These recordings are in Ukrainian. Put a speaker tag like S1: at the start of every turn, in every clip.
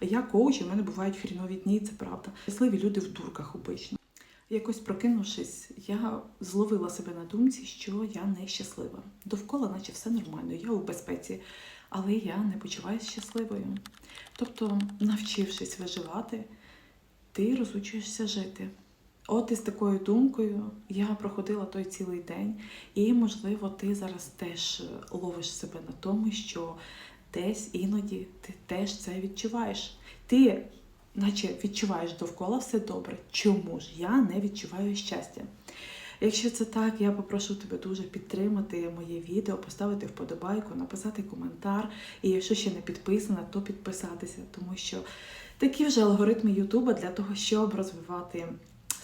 S1: Я коуч, в мене бувають хрінові дні, це правда. Щасливі люди в дурках обично. Якось прокинувшись, я зловила себе на думці, що я не щаслива. Довкола, наче все нормально, я у безпеці, але я не почуваюся щасливою. Тобто, навчившись виживати, ти розучуєшся жити. От із такою думкою я проходила той цілий день, і, можливо, ти зараз теж ловиш себе на тому, що десь іноді ти теж це відчуваєш. Ти, наче відчуваєш довкола все добре. Чому ж я не відчуваю щастя? Якщо це так, я попрошу тебе дуже підтримати моє відео, поставити вподобайку, написати коментар. І якщо ще не підписана, то підписатися, тому що такі вже алгоритми Ютуба для того, щоб розвивати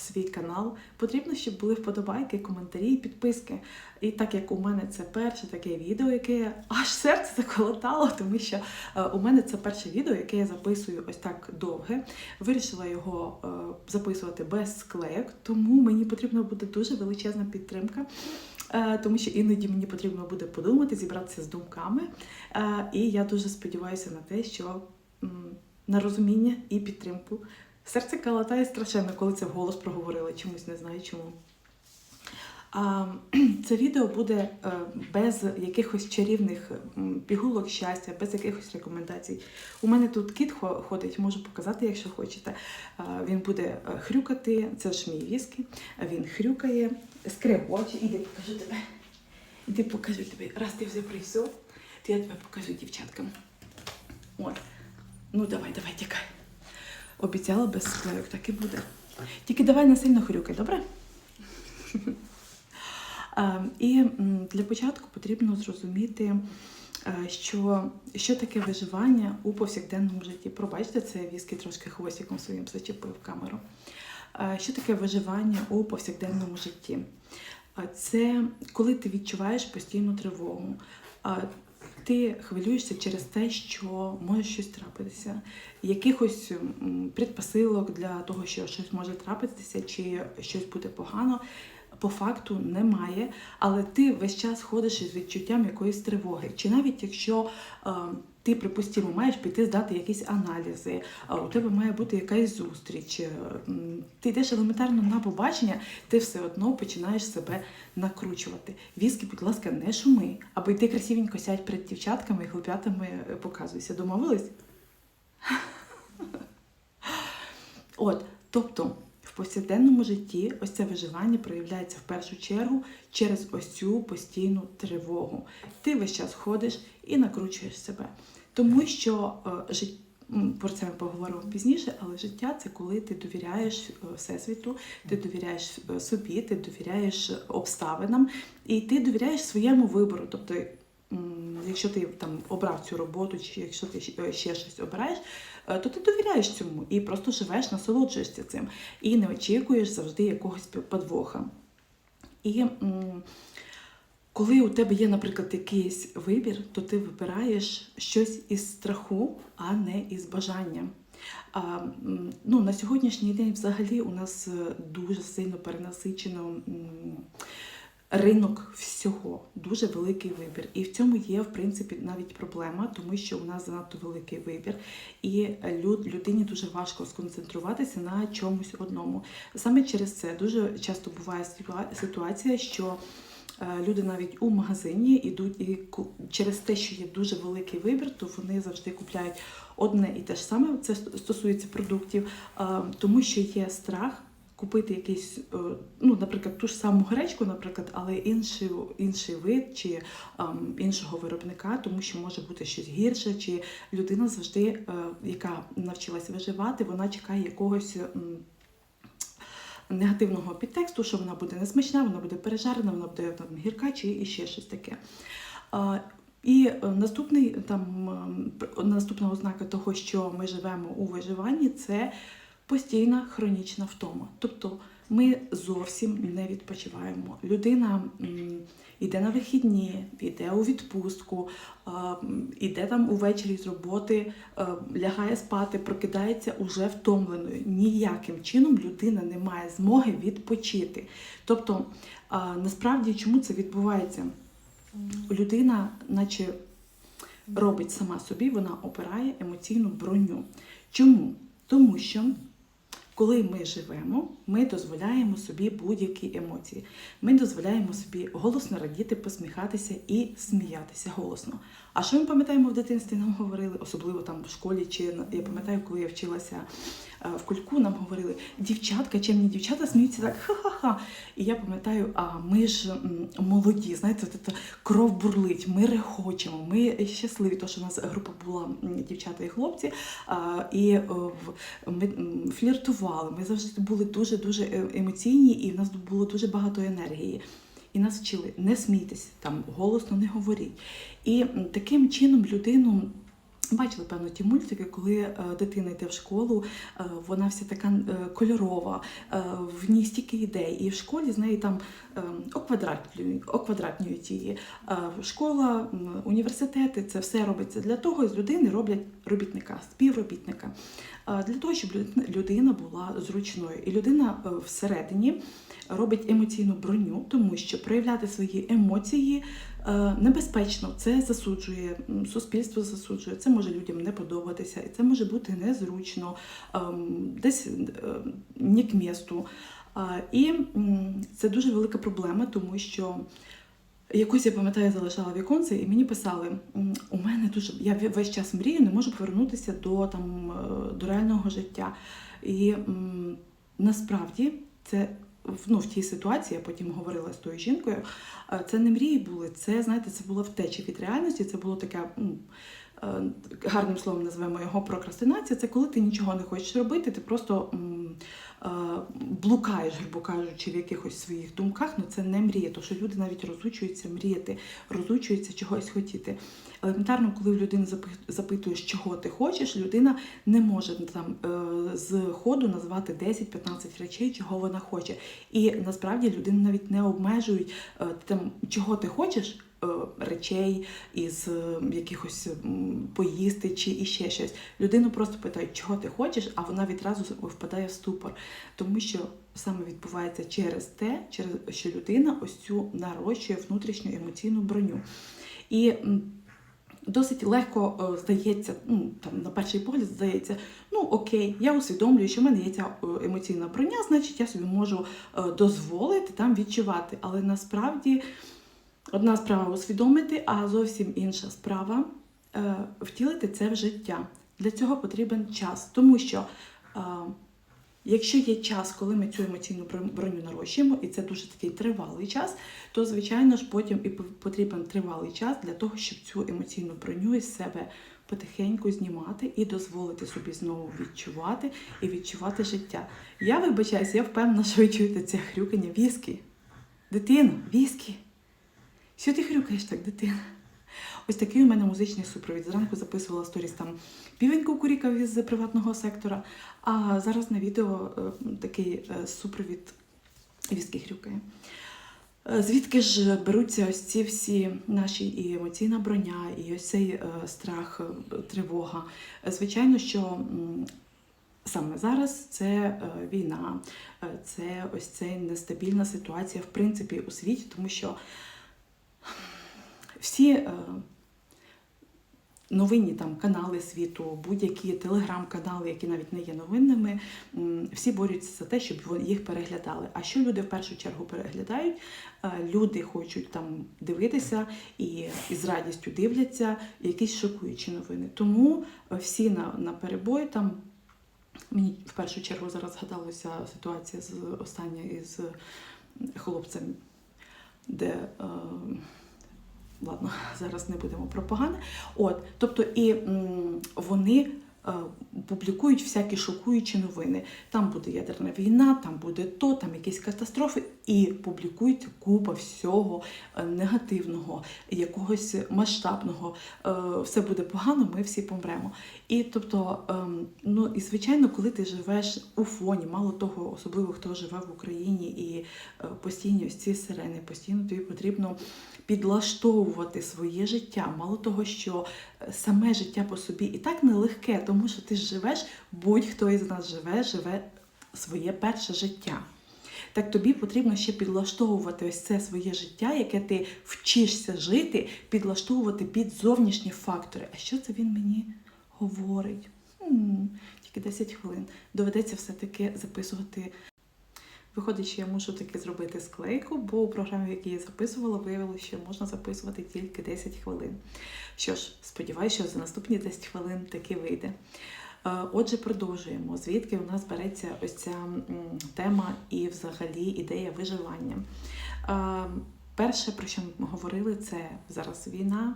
S1: свій канал, потрібно, щоб були вподобайки, коментарі підписки. І так як у мене це перше таке відео, яке аж серце заколотало, тому що е, у мене це перше відео, яке я записую ось так довге. Вирішила його е, записувати без склеєк, тому мені потрібна буде дуже величезна підтримка. Е, Тому що іноді мені потрібно буде подумати, зібратися з думками. І я дуже сподіваюся на те, що на розуміння і підтримку. Серце калатає страшенно, коли це вголос проговорила, чомусь не знаю чому. А, Це відео буде е, без якихось чарівних пігулок щастя, без якихось рекомендацій. У мене тут кіт ходить, можу показати, якщо хочете. Він буде е, хрюкати, це ж мій віскі. Він хрюкає, скрегоче. Іди покажу тебе. Іди покажу тобі. Раз ти вже прийшов, то я тебе покажу дівчаткам. От. Ну давай, давай, тікай. Обіцяла без склейок, так і буде. Тільки давай не сильно хрюкай, добре? Е, І для початку потрібно зрозуміти, е, що, що таке виживання у повсякденному житті. Пробачте, це віскі трошки хвостиком своїм зачепив камеру. Е, Що таке виживання у повсякденному житті? Це коли ти відчуваєш постійну тривогу. Ти хвилюєшся через те, що може щось трапитися, якихось предпосилок для того, що щось може трапитися, чи щось буде погано. По факту немає, але ти весь час ходиш із відчуттям якоїсь тривоги. Чи навіть якщо е, ти, припустимо, маєш піти здати якісь аналізи, у тебе має бути якась зустріч, е, ти йдеш елементарно на побачення, ти все одно починаєш себе накручувати. Віскі, будь ласка, не шуми, або йди красивенько сядь перед дівчатками і хлоп'ятами е, показуйся. Домовились? От, тобто. В повсякденному житті ось це виживання проявляється в першу чергу через ось цю постійну тривогу. Ти весь час ходиш і накручуєш себе. Тому що е, жит... м, про це ми поговоримо пізніше, але життя це коли ти довіряєш е, Всесвіту, ти довіряєш е, собі, ти довіряєш обставинам і ти довіряєш своєму вибору. Тобто, якщо ти там обрав цю роботу, чи якщо ти ще- щось обираєш, то ти довіряєш цьому і просто живеш, насолоджуєшся цим і не очікуєш завжди якогось подвоха. І коли у тебе є, наприклад, якийсь вибір, то ти вибираєш щось із страху, а не із бажання. А, ну, на сьогоднішній день взагалі у нас е, дуже сильно перенасичено ринок всього, дуже великий вибір. І в цьому є, в принципі, навіть проблема, тому що у нас занадто великий вибір, і люд, людині дуже важко сконцентруватися на чомусь одному. Саме через це дуже часто буває ситуація, що люди навіть у магазині йдуть і через те, що є дуже великий вибір, то вони завжди купляють одне і те ж саме. Це стосується продуктів, е, тому що є страх купити якийсь, е, ну, наприклад, ту ж саму гречку, наприклад, але інший, інший вид чи ем, іншого виробника, тому що може бути щось гірше, чи людина завжди, е, яка навчилася виживати, вона чекає якогось. Негативного підтексту, що вона буде несмачна, вона буде пережарена, вона буде там гірка чи ще щось таке. І е, наступний там пр- наступна ознака того, що ми живемо у виживанні, це постійна хронічна втома. Тобто ми зовсім не відпочиваємо. Людина йде на вихідні, йде у відпустку, іде там увечері з роботи, е, лягає спати, прокидається уже втомленою. Ніяким чином людина не має змоги відпочити. Тобто, насправді, чому це відбувається? Людина, наче робить сама собі, вона опирає емоційну броню. Чому? Тому що коли ми живемо, ми дозволяємо собі будь-які емоції. Ми дозволяємо собі голосно радіти, посміхатися і сміятися голосно. А що ми пам'ятаємо в дитинстві? Нам говорили, особливо там в школі, чи я пам'ятаю, коли я вчилася в кульку, нам говорили, дівчатка, чемні дівчата сміються так, ха-ха-ха. І я пам'ятаю, а ми ж молоді, знаєте, от кров бурлить, ми рехочемо, ми щасливі, тому що у нас група була дівчата і хлопці, і е, ми фліртували. Ми завжди були дуже дуже е, емоційні, і в нас було дуже багато енергії. І нас вчили не смійтесь, там голосно не говоріть. І таким чином людину. Бачили, певно, ті мультики, коли е, дитина йде в школу, е, вона вся така е, кольорова, в ній стільки ідей. І в школі з неї там е, оквадратлюють, оквадратнюють її. Школа, університети це все робиться для того, з людини роблять робітника, співробітника. Для того, щоб людина була зручною. І людина всередині робить емоційну броню, тому що проявляти свої емоції небезпечно. Це засуджує, суспільство засуджує, це може людям не подобатися, і це може бути незручно, ем, десь е, не к місту. І це дуже велика проблема, тому що якусь я пам'ятаю, залишала віконце, і мені писали: у мене дуже я весь час мрію, не можу повернутися до там е, до реального життя. І м, насправді це ну, в тій ситуації, я потім говорила з тою жінкою, е, це не мрії були, це, знаєте, це була втеча від реальності, це було таке. е, Гарним словом називаємо його прокрастинація. Це коли ти нічого не хочеш робити, ти просто е, блукаєш, грубо кажучи, в якихось своїх думках. Ну це не мрія, тому що люди навіть розучуються мріяти, розучуються чогось хотіти. Елементарно, коли в людини запитуєш, чого ти хочеш, людина не може там е, з ходу назвати 10-15 речей, чого вона хоче. І насправді людину навіть не обмежують е, там, чого ти хочеш. Е, Речей із е, якихось поїсти чи іще щось. Людину просто питають, чого ти хочеш, а вона відразу впадає в ступор. Тому що саме відбувається через те, через що людина ось цю нарощує внутрішню емоційну броню. І досить легко е, здається, ну там на перший погляд здається, ну окей, я усвідомлюю, що в мене є ця емоційна броня, значить я собі можу дозволити там відчувати. Але насправді одна справа усвідомити, а зовсім інша справа е, втілити це в життя. Для цього потрібен час, тому що. е, Якщо є час, коли ми цю емоційну броню нарощуємо, і це дуже такий тривалий час, то звичайно ж потім і потрібен тривалий час для того, щоб цю емоційну броню із себе потихеньку знімати і дозволити собі знову відчувати і відчувати життя. Я вибачаюсь, я впевнена, що ви чуєте це хрюкання віскі. Дитино, віскі. Що ти хрюкаєш так, дитина? Ось такий у мене музичний супровід. Зранку записувала сторіс там півень кукурікав із приватного сектора, а зараз на відео е, такий е, супровід віскі хрюкає. Е, Звідки ж беруться ось ці всі наші і емоційна броня, і ось цей страх, тривога? Звичайно, що саме зараз це війна, це ось ця нестабільна ситуація в принципі у світі, тому що всі е, новинні там канали світу, будь-які телеграм-канали, які навіть не є новинними, всі борються за те, щоб їх переглядали. А що люди в першу чергу переглядають? Е, Люди хочуть там дивитися і, з радістю дивляться якісь шокуючі новини. Тому е, всі на, на перебой там. Мені в першу чергу зараз згадалася ситуація з остання із хлопцем, де е, ладно, зараз не будемо про погане. От, тобто, і м, вони публікують всякі шокуючі новини. Там буде ядерна війна, там буде то, там якісь катастрофи, і публікують купа всього е, негативного, якогось масштабного. Е, все буде погано, ми всі помремо. І тобто, ем, ну і звичайно, коли ти живеш у фоні, мало того, особливо хто живе в Україні і е, постійні ось ці сирени, постійно тобі потрібно підлаштовувати своє життя. Мало того, що е, саме життя по собі і так нелегке, тому що ти живеш, будь-хто із нас живе, живе своє перше життя. Так тобі потрібно ще підлаштовувати ось це своє життя, яке ти вчишся жити, підлаштовувати під зовнішні фактори. А що це він мені говорить? Хм, тільки 10 хвилин. Доведеться все-таки записувати. Виходить, що я мушу таки зробити склейку, бо у програмі, в якій я записувала, виявилося, що можна записувати тільки 10 хвилин. Що ж, сподіваюся, що за наступні 10 хвилин таки вийде. Е, Отже, продовжуємо. Звідки у нас береться ось ця тема і взагалі ідея виживання. Е, Перше, про що ми говорили, це зараз війна,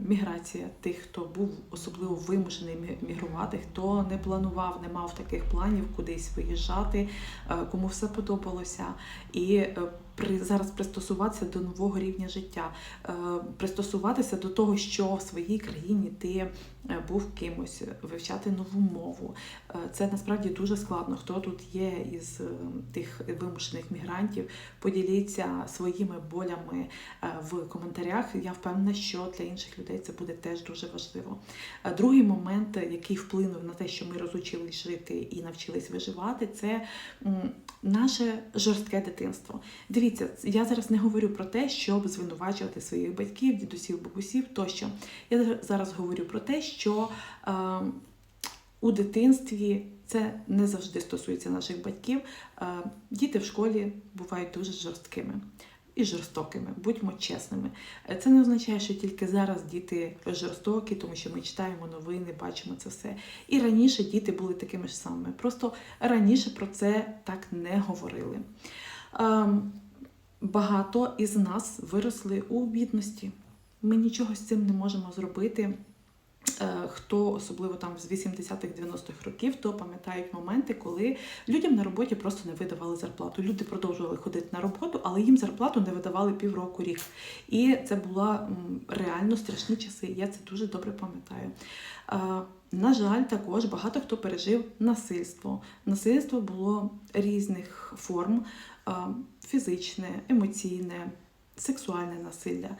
S1: міграція тих, хто був особливо вимушений мігрувати, хто не планував, не мав таких планів кудись виїжджати, е, кому все подобалося, і е, при зараз пристосуватися до нового рівня життя, е, пристосуватися до того, що в своїй країні ти е, був кимось, вивчати нову мову. Е, Це насправді дуже складно. Хто тут є із е, тих вимушених мігрантів, поділіться своїми болями е, в коментарях. Я впевнена, що для інших людей це буде теж дуже важливо. Е, Другий момент, е, який вплинув на те, що ми розучились жити і навчились виживати, це наше жорстке дитинство. Дивіться, я зараз не говорю про те, щоб звинувачувати своїх батьків, дідусів, бабусів тощо. Я зараз говорю про те, що е, у дитинстві це не завжди стосується наших батьків. Е, діти в школі бувають дуже жорсткими. І жорстокими, будьмо чесними. Е, Це не означає, що тільки зараз діти жорстокі, тому що ми читаємо новини, бачимо це все. І раніше діти були такими ж самими. Просто раніше про це так не говорили. Багато із нас виросли у бідності. Ми нічого з цим не можемо зробити. Е, Хто особливо там з 80-х 90-х років, то пам'ятають моменти, коли людям на роботі просто не видавали зарплату. Люди продовжували ходити на роботу, але їм зарплату не видавали півроку рік. І це була реально страшні часи. Я це дуже добре пам'ятаю. Е, На жаль, також багато хто пережив насильство. Насильство було різних форм: е, фізичне, емоційне, сексуальне насилля.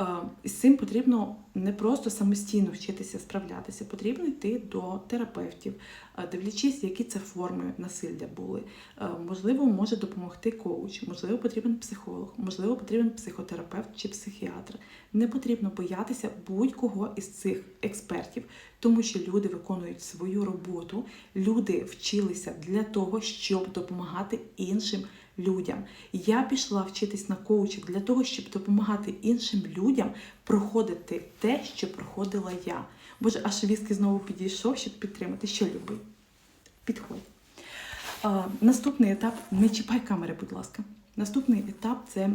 S1: Е, І з цим потрібно не просто самостійно вчитися справлятися, потрібно йти до терапевтів, е, дивлячись, які це форми насилля були. Е, Можливо, може допомогти коуч, можливо, потрібен психолог, можливо, потрібен психотерапевт чи психіатр. Не потрібно боятися будь-кого із цих експертів, тому що люди виконують свою роботу, люди вчилися для того, щоб допомагати іншим людям. Я пішла вчитись на коучі для того, щоб допомагати іншим людям проходити те, що проходила я. Боже, аж віскі знову підійшов, щоб підтримати. Що любий? Підходь. Наступний етап не чіпай камери, будь ласка. Наступний етап це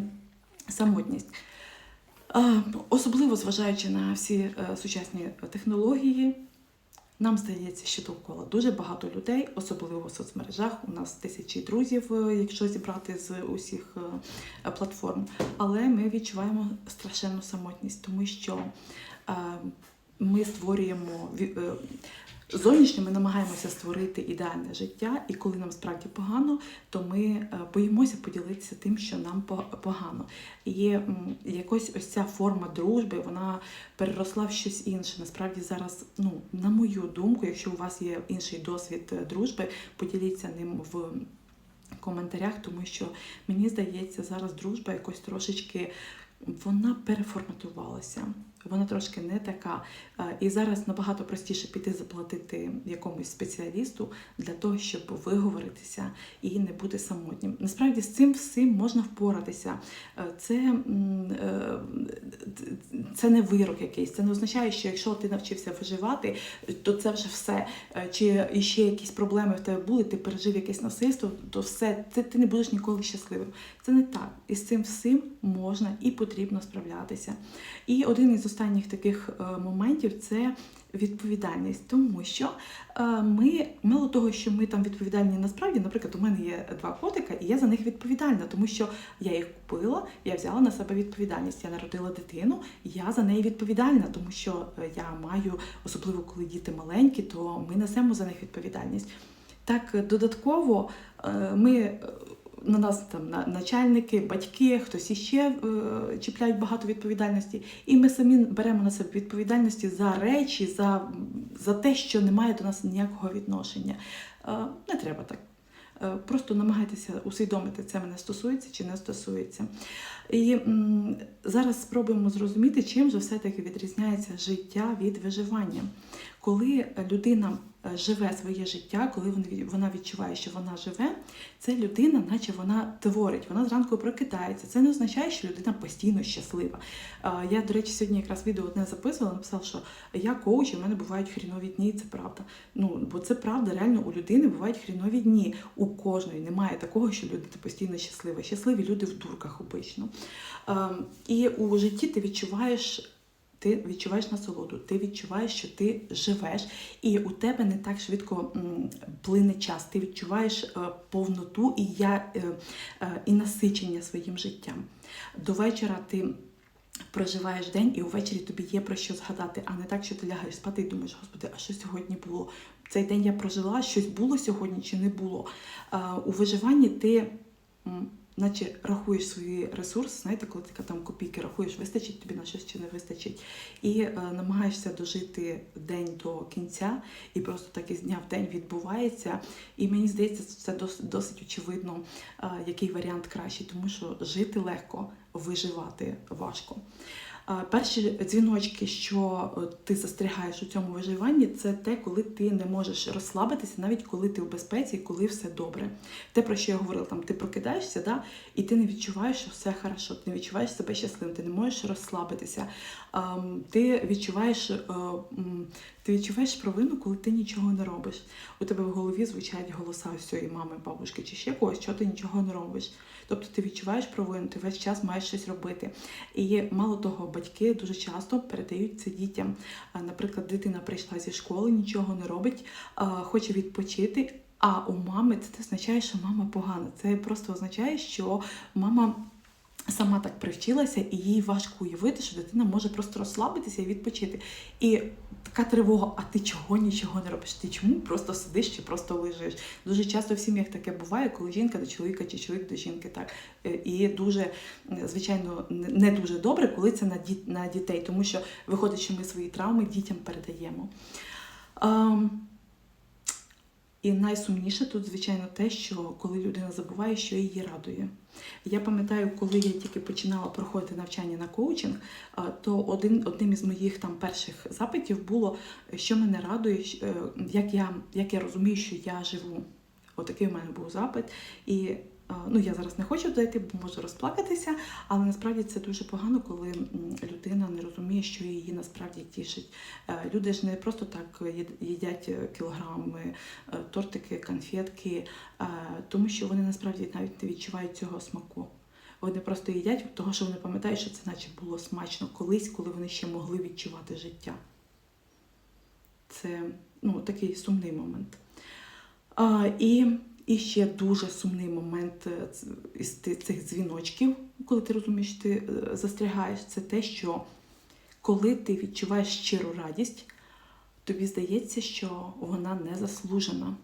S1: самотність. Особливо зважаючи на всі е, сучасні технології, нам здається, що довкола дуже багато людей, особливо в соцмережах. У нас тисячі друзів, е, якщо зібрати з усіх е, платформ. Але ми відчуваємо страшенну самотність, тому що е, ми створюємо е, зовнішньо, ми намагаємося створити ідеальне життя, і коли нам справді погано, то ми е, боїмося поділитися тим, що нам погано. І якось ось ця форма дружби, вона переросла в щось інше. Насправді зараз, ну, на мою думку, якщо у вас є інший досвід е, дружби, поділіться ним в коментарях, тому що мені здається, зараз дружба якось трошечки вона переформатувалася. Вона трошки не така. Е, І зараз набагато простіше піти заплатити якомусь спеціалісту для того, щоб виговоритися і не бути самотнім. Насправді з цим всім можна впоратися. Е, Це, е, це не вирок якийсь. Це не означає, що якщо ти навчився виживати, то це вже все. Чи іще якісь проблеми в тебе були, ти пережив якесь насильство, то все, це ти не будеш ніколи щасливим. Це не так. І з цим всім можна і потрібно справлятися. І один із останніх таких е, моментів це відповідальність, тому що е, ми, мало того, що ми там відповідальні насправді, наприклад, у мене є два котика, і я за них відповідальна, тому що я їх купила, я взяла на себе відповідальність. Я народила дитину, я за неї відповідальна, тому що е, я маю, особливо коли діти маленькі, то ми несемо за них відповідальність. Так, додатково ми на нас там на- начальники, батьки, хтось іще е, чіпляють багато відповідальності, і ми самі беремо на себе відповідальності за речі, за, за те, що не має до нас ніякого відношення. Е, не треба так. Е, Просто намагайтеся усвідомити, це мене стосується чи не стосується. І м, зараз спробуємо зрозуміти, чим же все-таки відрізняється життя від виживання. Коли людина е, живе своє життя, коли вона відчуває, що вона живе, це людина, наче вона творить, вона зранку прокидається. Це не означає, що людина постійно щаслива. Е, Я, до речі, сьогодні якраз відео одне записувала, написала, що я коуч, і в мене бувають хрінові дні, і це правда. Ну, бо це правда, реально у людини бувають хрінові дні. У кожної немає такого, що людина постійно щаслива. Щасливі люди в дурках обично. Ем, І у житті ти відчуваєш. Ти відчуваєш насолоду, ти відчуваєш, що ти живеш, і у тебе не так швидко плине час. Ти відчуваєш е, повноту і я е, е, і насичення своїм життям. До вечора ти проживаєш день, і увечері тобі є про що згадати, а не так, що ти лягаєш спати і думаєш, господи, а що сьогодні було? Цей день я прожила, щось було сьогодні чи не було. У виживанні ти. Наче рахуєш свої ресурси, знаєте, коли ти там копійки рахуєш, вистачить тобі на щось чи не вистачить, і е, намагаєшся дожити день до кінця, і просто так із дня в день відбувається. І мені здається, це досить, досить очевидно, е, який варіант кращий, тому що жити легко, виживати важко. Перші дзвіночки, що е, ти застрягаєш у цьому виживанні, це те, коли ти не можеш розслабитися, навіть коли ти в безпеці, коли все добре. Те, про що я говорила, там ти прокидаєшся, да, і ти не відчуваєш, що все хорошо, ти не відчуваєш себе щасливим, ти не можеш розслабитися. Ти відчуваєш, е, ти відчуваєш провину, коли ти нічого не робиш. У тебе в голові звучать голоса ось цієї мами, бабушки чи ще когось, що ти нічого не робиш. Тобто ти відчуваєш провину, ти весь час маєш щось робити. І мало того, батьки дуже часто передають це дітям. Наприклад, дитина прийшла зі школи, нічого не робить, хоче відпочити. А у мами це не означає, що мама погана. Це просто означає, що мама сама так привчилася, і їй важко уявити, що дитина може просто розслабитися і відпочити. І така тривога, а ти чого нічого не робиш? Ти чому просто сидиш чи просто лежиш? Дуже часто в сім'ях таке буває, коли жінка до чоловіка чи чоловік до жінки. Так Е, і дуже е, звичайно не- дуже добре, коли це на на дітей, тому що виходить, що ми свої травми дітям передаємо. І найсумніше тут, звичайно, те, що коли людина забуває, що її радує. Я пам'ятаю, коли я тільки починала проходити навчання на коучинг, то один, одним із моїх там перших запитів було, що мене радує, е, як я, як я розумію, що я живу. Отакий у мене був запит. І ну, я зараз не хочу дойти, бо можу розплакатися, але насправді це дуже погано, коли людина не розуміє, що її насправді тішить. Е, Люди ж не просто так їдять е, кілограми е, тортики, конфетки, тому що вони насправді навіть не відчувають цього смаку. Вони просто їдять, того що вони пам'ятають, що це наче було смачно колись, коли вони ще могли відчувати життя. Це ну, такий сумний момент. І, і ще дуже сумний момент е, із цих дзвіночків, коли ти розумієш, ти е, застрягаєш, це те, що коли ти відчуваєш щиру радість, тобі здається, що вона не заслужена.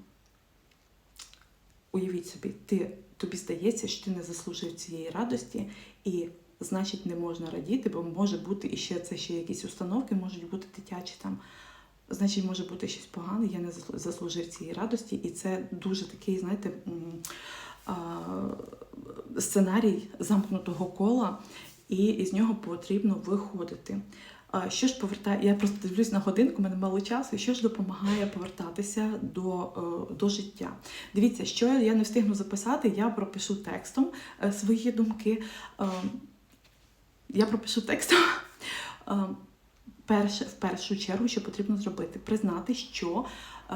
S1: Уявіть собі, ти, тобі здається, що ти не заслужив цієї радості, і значить не можна радіти, бо може бути і ще це ще якісь установки, можуть бути дитячі там. Значить, може бути щось погане, я не заслужив цієї радості, і це дуже такий, знаєте, сценарій замкнутого кола, і із нього потрібно виходити. Що ж повертає? Я просто дивлюсь на годинку, у мене мало часу. Що ж допомагає повертатися до, е, до життя? Дивіться, що я не встигну записати, я пропишу текстом е, свої думки. Е, Я пропишу текстом. Перше, в першу чергу, що потрібно зробити, признати, що е,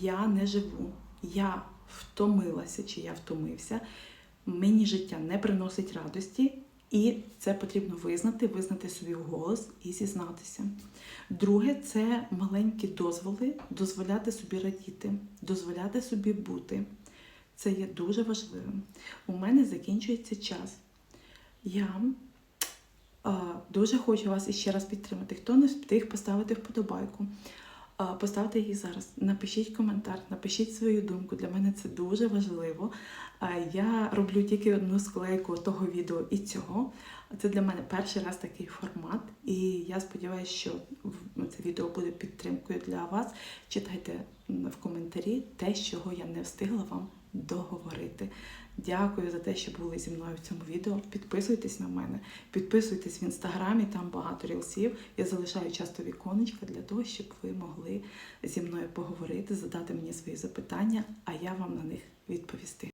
S1: я не живу, я втомилася чи я втомився, мені життя не приносить радості, і це потрібно визнати, визнати собі вголос і зізнатися. Друге, це маленькі дозволи, дозволяти собі радіти, дозволяти собі бути. Це є дуже важливим. У мене закінчується час. Я Дуже хочу вас іще раз підтримати. Хто не встиг поставити вподобайку, поставте її зараз. Напишіть коментар, напишіть свою думку. Для мене це дуже важливо. Я роблю тільки одну склейку того відео і цього. Це для мене перший раз такий формат, і я сподіваюся, що це відео буде підтримкою для вас. Читайте в коментарі те, чого я не встигла вам договорити. Дякую за те, що були зі мною в цьому відео. Підписуйтесь на мене, підписуйтесь в інстаграмі, там багато рілсів. Я залишаю часто віконечка для того, щоб ви могли зі мною поговорити, задати мені свої запитання, а я вам на них відповісти.